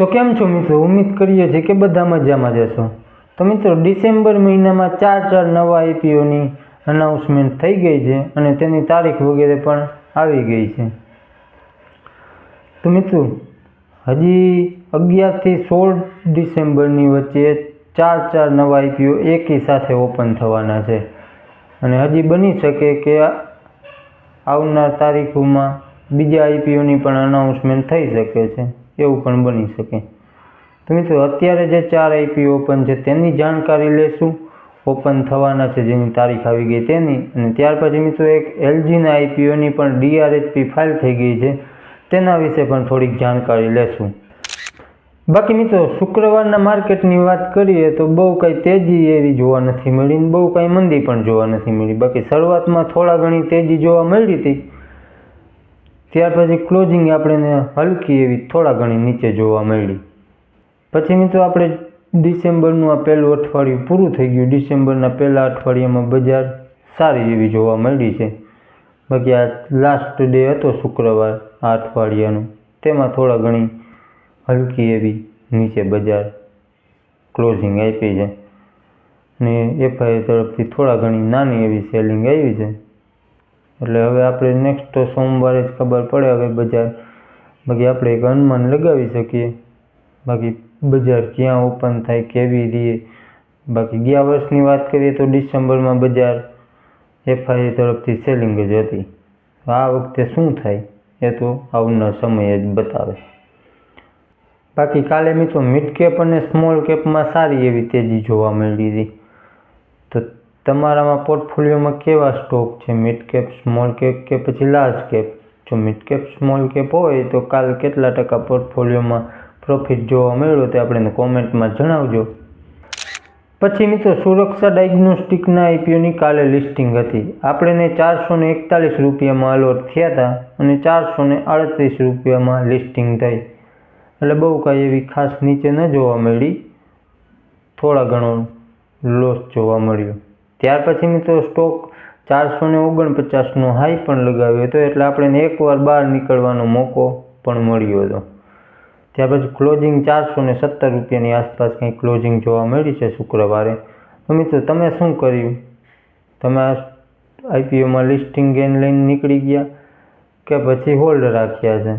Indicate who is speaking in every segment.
Speaker 1: તો કેમ છો મિત્રો? ઉમ્મીદ કરીએ છીએ કે બધા મજામાં જશો તો મિત્રો, ડિસેમ્બર મહિનામાં ચાર ચાર નવા આઈપીઓની અનાઉન્સમેન્ટ થઈ ગઈ છે અને તેની તારીખ વગેરે પણ આવી ગઈ છે. તો મિત્રો, હજી અગિયારથી સોળ ડિસેમ્બરની વચ્ચે ચાર ચાર નવા આઈપીઓ એકી સાથે ઓપન થવાના છે. અને હજી બની શકે કે આવનાર તારીખોમાં બીજા આઈપીઓની પણ અનાઉન્સમેન્ટ થઈ શકે છે. એવું પણ બની શકે. તો મિત્રો, અત્યારે જે ચાર આઈપીઓ ઓપન છે, તેની જાણકારી લેશું. ઓપન થવાના છે, જેની તારીખ આવી ગઈ તેની. અને ત્યાર પછી મિત્રો, એક એલજીના આઈપીઓની પણ ડીઆરએચપી ફાઇલ થઈ ગઈ છે. તેના વિશે પણ થોડીક જાણકારી લેશું. બાકી મિત્રો, શુક્રવારના માર્કેટની વાત કરીએ તો બહુ કંઈ તેજી એવી જોવા નથી મળી બહુ કંઈ મંદી પણ જોવા નથી મળી. બાકી શરૂઆતમાં થોડા ઘણી તેજી જોવા મળી હતી. ત્યાર પછી ક્લોઝિંગ આપણે હલકી એવી થોડા ઘણી નીચે જોવા મળી. પછી મિત્રો આપણે ડિસેમ્બરનું આ પહેલું અઠવાડિયું પૂરું થઈ ગયું. ડિસેમ્બરના પહેલા અઠવાડિયામાં બજાર સારી એવી જોવા મળી છે. બાકી આ લાસ્ટ ડે હતો શુક્રવાર આ અઠવાડિયાનો. તેમાં થોડા ઘણી હલકી એવી નીચે બજાર ક્લોઝિંગ આપી છે. ને એફઆઈ તરફથી થોડા ઘણી નાની એવી સેલિંગ આવી છે. એટલે હવે આપણે નેક્સ્ટ તો સોમવારે જ ખબર પડે હવે બજાર. બાકી આપણે એક અનુમાન લગાવી શકીએ. બાકી બજાર ક્યાં ઓપન થાય, કેવી રીતે બાકી ગયા વર્ષની વાત કરીએ તો ડિસેમ્બરમાં બજાર એફઆઈ તરફથી સેલિંગ જ હતી. આ વખતે શું થાય એ તો આવનાર સમય જ બતાવે. બાકી કાલે મિત્રો મિડ કેપ અને સ્મોલ કેપમાં સારી એવી તેજી જોવા મળી હતી તમારામાં પોર્ટફોલિયોમાં કેવા સ્ટોક છે? મિડ કેપ સ્મોલ કેપ કે પછી લાર્જ કેપ જો મિડ કેપ સ્મોલ કેપ હોય તો કાલ કેટલા ટકા પોર્ટફોલિયોમાં પ્રોફિટ જોવા મળ્યો તે આપણે કોમેન્ટમાં જણાવજો. પછી મિત્રો, સુરક્ષા ડાયગ્નોસ્ટિકના આઈપીઓની કાલે લિસ્ટિંગ હતી. આપણે ચારસો ને એકતાલીસ રૂપિયામાં અલોટ થયા હતા અને ચારસો ને આડત્રીસ રૂપિયામાં લિસ્ટિંગ થઈ. એટલે બહુ કાંઈ એવી ખાસ નીચે ન જોવા મળી. થોડા ઘણો લોસ જોવા મળ્યો. ત્યાર પછી મિત્રો સ્ટોક ચારસો ને ઓગણપચાસનો હાઈ પણ લગાવ્યો હતો, એટલે આપણે એકવાર બહાર નીકળવાનો મોકો પણ મળ્યો હતો. ત્યાર પછી ક્લોઝિંગ ચારસો ને સત્તર રૂપિયાની આસપાસ કંઈ ક્લોઝિંગ જોવા મળી છે શુક્રવારે. તો મિત્રો, તમે શું કર્યું? તમે આઈપીઓમાં લિસ્ટિંગ ગેન લઈને નીકળી ગયા કે પછી હોલ્ડ રાખ્યા છે?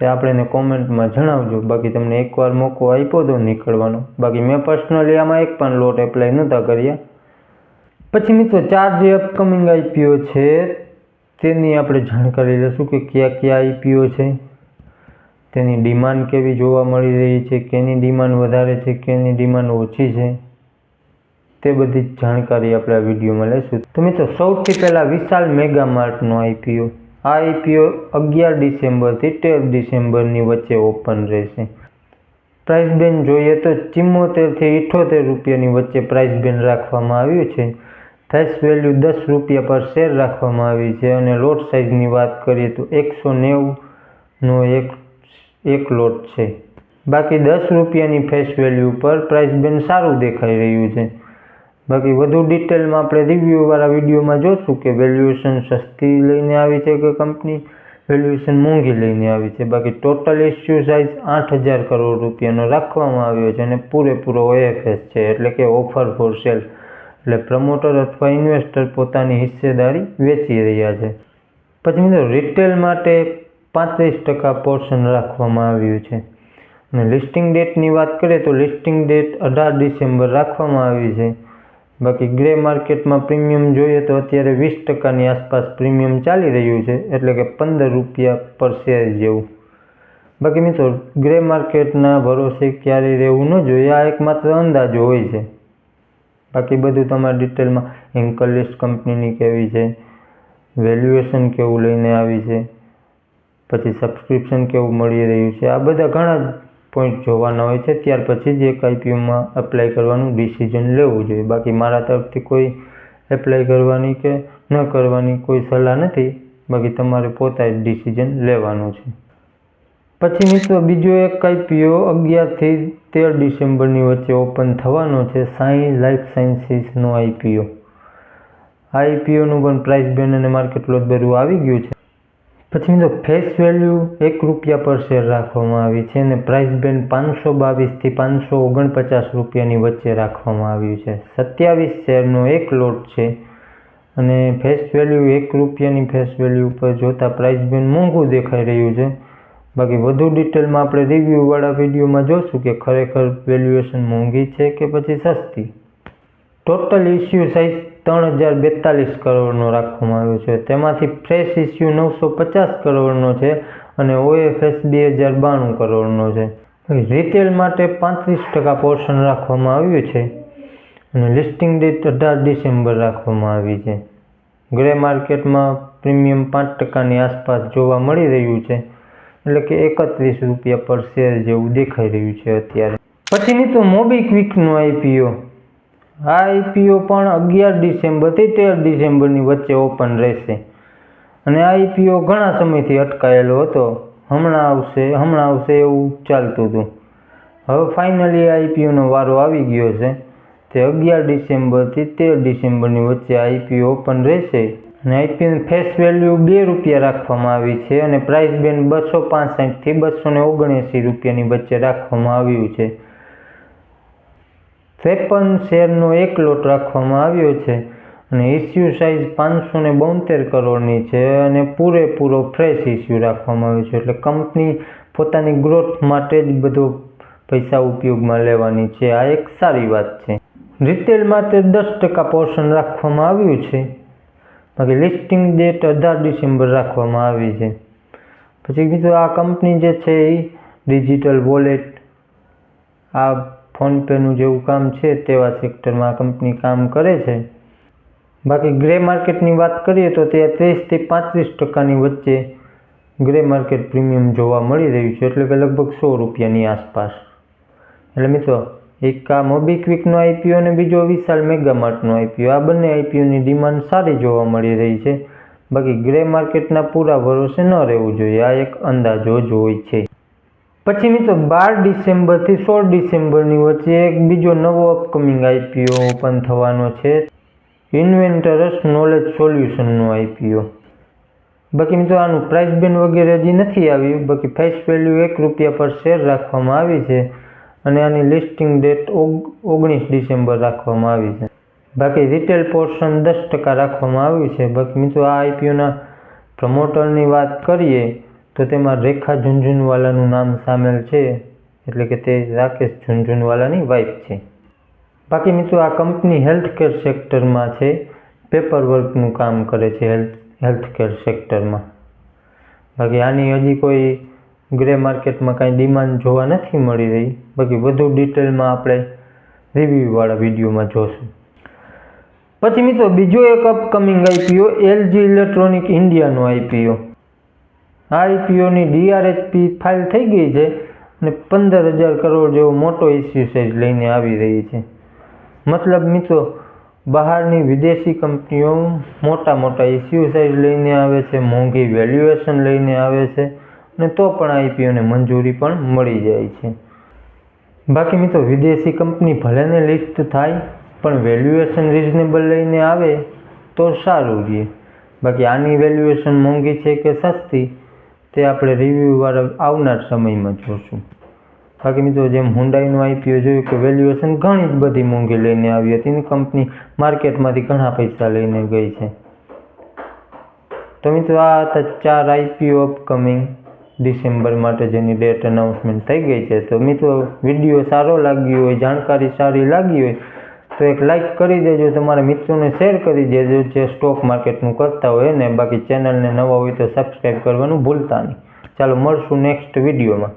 Speaker 1: તે આપણે કોમેન્ટમાં જણાવજો. બાકી તમને એકવાર મોકો આપ્યો હતો નીકળવાનો. બાકી મેં પર્સનલી આમાં એક પણ લોટ એપ્લાય નહોતા કર્યા. પછી મિત્રો ચાર જે અપકમિંગ આઈપીઓ છે, તેની આપણે જાણકારી લઈશું કે કયા કયા આઈપીઓ છે. તેની ડિમાન્ડ કેવી જોવા મળી રહી છે, કેની ડિમાન્ડ વધારે છે, કેની ડિમાન્ડ ઓછી છે, તે બધી જાણકારી આપણે આ વિડીયોમાં લઈશું. તો મિત્રો સૌથી પહેલાં વિશાલ મેગા માર્ટનો આઈપીઓ આ આઈપીઓ અગિયાર ડિસેમ્બરથી તેર ડિસેમ્બરની વચ્ચે ઓપન રહેશે. પ્રાઇસ બેન્ડ જોઈએ તો ચિમ્મોતેરથી ઇઠોતેર રૂપિયાની વચ્ચે પ્રાઇસ બેન્ડ રાખવામાં આવ્યું છે. ફેસ વેલ્યુ દસ રૂપિયા પર શેર રાખવામાં આવી છે અને લોટ સાઇઝની વાત કરીએ તો એકસો નેવુંનો એક એક લોટ છે. બાકી દસ રૂપિયાની ફેસ વેલ્યુ પર પ્રાઇસ બેન્ડ સારું દેખાઈ રહ્યું છે. બાકી વધુ ડિટેલમાં આપણે રિવ્યૂવાળા વિડીયોમાં જોશું કે વેલ્યુએશન સસ્તી લઈને આવી છે કે કંપની વેલ્યુએશન મોંઘી લઈને આવી છે. બાકી ટોટલ ઇસ્યુ સાઇઝ આઠ હજાર કરોડ રૂપિયાનો રાખવામાં આવ્યો છે અને પૂરેપૂરો ઓએફએસ છે. એટલે કે ઓફર ફોર સેલ એટલે પ્રમોટર અથવા ઇન્વેસ્ટર પોતાની હિસ્સેદારી વેચી રહ્યા છે. પછી મિત્રો રિટેલ માટે પાંત્રીસ ટકા પોર્શન રાખવામાં આવ્યું છે. અને લિસ્ટિંગ ડેટની વાત કરીએ તો લિસ્ટિંગ ડેટ અઢાર ડિસેમ્બર રાખવામાં આવી છે. બાકી ગ્રે માર્કેટમાં પ્રીમિયમ જોઈએ તો અત્યારે વીસ ટકાની આસપાસ પ્રીમિયમ ચાલી રહ્યું છે, એટલે કે પંદર રૂપિયા પર શેર જેવું. બાકી મિત્રો ગ્રે માર્કેટના ભરોસે ક્યારેય રહેવું ન જોઈએ, આ એક માત્ર અંદાજો હોય છે. બાકી બધું તમારે ડિટેલમાં એન્કર લિસ્ટ કંપનીની કેવી છે વેલ્યુએશન કેવું લઈને આવી છે, પછી સબસ્ક્રિપ્શન કેવું મળી રહ્યું છે, આ બધા ઘણા પોઈન્ટ જોવાના હોય છે, ત્યાર પછી જ એક આઈપીઓમાં એપ્લાય કરવાનું ડિસિઝન લેવું જોઈએ. બાકી મારા તરફથી કોઈ એપ્લાય કરવાની કે ન કરવાની કોઈ સલાહ નથી, બાકી તમારે પોતા જ ડિસિઝન લેવાનું છે. પછી મિત્રો બીજો એક આઈપીઓ અગિયારથી તેર ડિસેમ્બરની વચ્ચે ઓપન થવાનો છે સાઈ લાઈફ સાયન્સીસનો આઈપીઓ આઈપીઓનું પણ પ્રાઇસ બેન અને માર્કેટ લોટ બધું આવી ગયું છે. પછી મિત્રો ફેસ વેલ્યુ એક રૂપિયા પર શેર રાખવામાં આવી છે અને પ્રાઇસ બેન્ડ પાંચસો બાવીસથી પાંચસો ઓગણપચાસ રૂપિયાની વચ્ચે રાખવામાં આવ્યું છે. સત્યાવીસ શેરનો એક લોટ છે અને ફેસ વેલ્યુ એક રૂપિયાની ફેસ વેલ્યુ પર જોતાં પ્રાઇસ બેન્ડ મોંઘું દેખાઈ રહ્યું છે. બાકી વધુ ડિટેલમાં આપણે રિવ્યૂવાળા વિડીયોમાં જોશું કે ખરેખર વેલ્યુએશન મોંઘી છે કે પછી સસ્તી. ટોટલ ઇસ્યુ સાઇઝ ત્રણ હજાર બેતાલીસ કરોડનો રાખવામાં આવ્યો છે. તેમાંથી ફ્રેશ ઇસ્યુ નવસો પચાસ કરોડનો છે અને ઓએફએસ બે હજાર બાણું કરોડનો છે. રિટેલ માટે પાંત્રીસ ટકા પોર્શન રાખવામાં આવ્યું છે અને લિસ્ટિંગ ડેટ અઢાર ડિસેમ્બર રાખવામાં આવી છે. ગ્રે માર્કેટમાં પ્રીમિયમ પાંચ ટકાની આસપાસ જોવા મળી રહ્યું છે. એટલે કે એકત્રીસ રૂપિયા પર શેર જેવું દેખાઈ રહ્યું છે અત્યારે. પછીની તો મોબીક્વિકનું આઈપીઓ આ આઈપીઓ પણ અગિયાર ડિસેમ્બરથી તેર ડિસેમ્બરની વચ્ચે ઓપન રહેશે. અને આઈપીઓ ઘણા સમયથી અટકાયેલો હતો. હમણાં આવશે હમણાં આવશે એવું ચાલતું હતું. હવે ફાઇનલી આઈપીઓનો વારો આવી ગયો છે. તે અગિયાર ડિસેમ્બરથી તેર ડિસેમ્બરની વચ્ચે આઈપીઓ ઓપન રહેશે. અને આઈપીએલ ફેસ વેલ્યુ બે રૂપિયા રાખવામાં આવી છે અને પ્રાઇસ બેન્ડ બસો પાસઠથી બસો ને ઓગણએંસી રૂપિયાની વચ્ચે રાખવામાં આવ્યું છે. ત્રેપન શેરનો એક લોટ રાખવામાં આવ્યો છે અને ઇસ્યુ સાઇઝ પાંચસો ને બોતેર કરોડની છે અને પૂરેપૂરો ફ્રેશ ઇસ્યુ રાખવામાં આવ્યો છે. એટલે કંપની પોતાની ગ્રોથ માટે જ બધો પૈસા ઉપયોગમાં લેવાની છે. આ એક સારી વાત છે. રિટેલ માટે દસ ટકા પોર્શન રાખવામાં આવ્યું છે. બાકી લિસ્ટિંગ ડેટ અઢાર ડિસેમ્બર રાખવામાં આવી છે. પછી કીધું આ કંપની જે છે એ ડિજિટલ વોલેટ આ ફોનપેનું જેવું કામ છે તેવા સેક્ટરમાં આ કંપની કામ કરે છે. બાકી ગ્રે માર્કેટની વાત કરીએ તો તે ત્રીસથી પાંત્રીસ ટકાની વચ્ચે ગ્રે માર્કેટ પ્રીમિયમ જોવા મળી રહ્યું છે, એટલે કે લગભગ સો રૂપિયાની આસપાસ. એટલે મિત્રો એક આ મોબીક્વિકનો આઈપીઓ અને બીજો વિશાલ મેગામાર્ટનો આઈપીઓ આ બંને આઈપીઓની ડિમાન્ડ સારી જોવા મળી રહી છે. બાકી ગ્રે માર્કેટના પૂરા ભરોસે ન રહેવું જોઈએ, આ એક અંદાજો જ હોય છે. પછી મિત્રો, બાર ડિસેમ્બરથી સોળ ડિસેમ્બરની વચ્ચે એક બીજો નવો અપકમિંગ આઈપીઓ ઓપન થવાનો છે. ઇન્વેન્ટરસ નોલેજ સોલ્યુશનનો આઈપીઓ બાકી મિત્રો, આનું પ્રાઇસ બેન વગેરે હજી નથી આવ્યું. બાકી ફેસ વેલ્યુ એક રૂપિયા પર શેર રાખવામાં આવી છે. અને આની લિસ્ટિંગ ડેટ ઓગણીસ ડિસેમ્બર રાખવામાં આવી છે. બાકી રિટેલ પોર્શન દસ ટકા રાખવામાં આવ્યું છે. બાકી મિત્રો આ આઈપીઓના પ્રમોટરની વાત કરીએ, તો તેમાં રેખા ઝુંઝુનવાલાનું નામ સામેલ છે. એટલે કે તે રાકેશ ઝુંઝુનવાલાની વાઇફ છે. બાકી મિત્રો આ કંપની હેલ્થકેર સેક્ટરમાં છે. પેપર વર્કનું કામ કરે છે હેલ્થ હેલ્થકેર સેક્ટરમાં બાકી આની હજી કોઈ ગ્રે માર્કેટમાં કાંઈ ડિમાન્ડ જોવા નથી મળી રહી. બાકી વધુ ડિટેલમાં આપણે રિવ્યૂવાળા વિડીયોમાં જોશું. પછી મિત્રો બીજો એક અપકમિંગ આઈપીઓ એલજી ઇલેક્ટ્રોનિક ઇન્ડિયાનો આઈપીઓ આ આઈપીઓની ડીઆરએચપી ફાઇલ થઈ ગઈ છે અને પંદર હજાર કરોડ જેવો મોટો ઇસ્યુ સાઇઝ લઈને આવી રહી છે. મતલબ મિત્રો, બહારની વિદેશી કંપનીઓ મોટા મોટા ઇસ્યુ સાઇઝ લઈને આવે છે, મોંઘી વેલ્યુએશન લઈને આવે છે. અને તો પણ આઈપીઓને મંજૂરી પણ મળી જાય છે. બાકી મિત્રો, વિદેશી કંપની ભલેને લિસ્ટ થાય, પણ વેલ્યુએશન રિઝનેબલ લઈને આવે તો સારું રહે. બાકી આની વેલ્યુએશન મોંઘી છે કે સસ્તી, તે આપણે રિવ્યૂવાળા આવનાર સમયમાં જોશું. બાકી મિત્રો, જેમ હુંડાઈનું આઈપીઓ જોયું કે વેલ્યુએશન ઘણી જ બધી મોંઘી લઈને આવી હતી કંપની માર્કેટમાંથી ઘણા પૈસા લઈને ગઈ છે. તો મિત્રો, આ હતા ચાર આઈપીઓ અપકમિંગ. ડિસેમ્બર માટે જેની ડેટ અનાઉન્સમેન્ટ થઈ ગઈ છે. તો મિત્રો વીડિયો સારો લાગ્યો હોય, જાણકારી સારી લાગી હોય, તો એક લાઇક કરી દેજો, તમારા મિત્રોને શેર કરી દેજો, જે સ્ટોક માર્કેટનું કરતા હોય ને બાકી ચેનલને નવા હોય તો સબસ્ક્રાઈબ કરવાનું ભૂલતા નહીં. ચાલો, મળશું નેક્સ્ટ વિડીયોમાં